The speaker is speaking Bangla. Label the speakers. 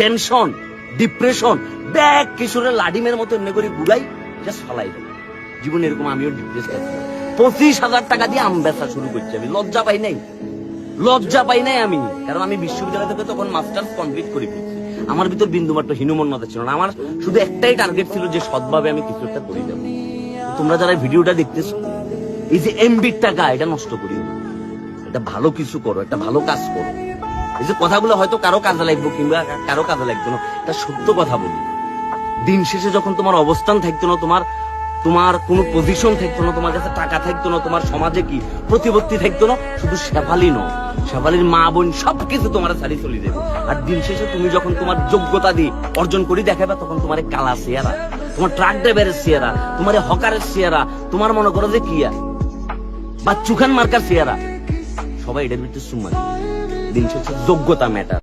Speaker 1: টেনশন ডিপ্রেশন ব্যাগ কিশোরের লাডিমের মতো এমনি করে ঘুরাই জাস্ট ফলাই দেব। জীবনে এরকম আমিও ডিপ্রেস গেছিলাম পঁচিশ হাজার টাকা দিয়ে আম বেচা শুরু করছি আমি। লজ্জা পাই নাই। লজ্জা পাই নাই আমি। কারণ আমি বিশ্ববিদ্যালয় থেকে তখন মাস্টার্স কমপ্লিট করে ফেলছি। আমার ভিতর বিন্দুমাত্র হীনমন্যতা ছিল না। আমার শুধু একটাই টার্গেট ছিল যে সৎভাবে আমি কিছু একটা করে দেবো। তোমরা যারা ভিডিওটা দেখতেছো, এই যে এমবির টাকা এটা নষ্ট করিও না। এটা ভালো কিছু করো, একটা ভালো কাজ করো। এই যে কথাগুলো হয়তো কারও কাজে লাগবে কিংবা কারও কাজে লাগবে না, এটা সত্য কথা বলি। দিন শেষে যখন তোমার অবস্থান থাকতো না, তোমার তোমার কোনো পজিশন থাকতো না, তোমার কাছে টাকা থাকতো না, তোমার সমাজে কি প্রতিপত্তি থাকতো না, শুধু শেফালি ন শেফালির মা বোন সবকিছু তোমার ছাড়ি চলে দেবে আর দিন শেষে তুমি যখন তোমার যোগ্যতা দিয়ে অর্জন করে দেখাবে, তখন তোমার কালা চেহারা, তোমার ট্রাক ড্রাইভারের চেহারা, তোমার হকারের চেহারা, তোমার মনে করো যে কিয়া বা চুখান মার্কার চেহারা। সবাই এটার ভিতরে সুম্মা। দিন শেষে যোগ্যতা ম্যাটার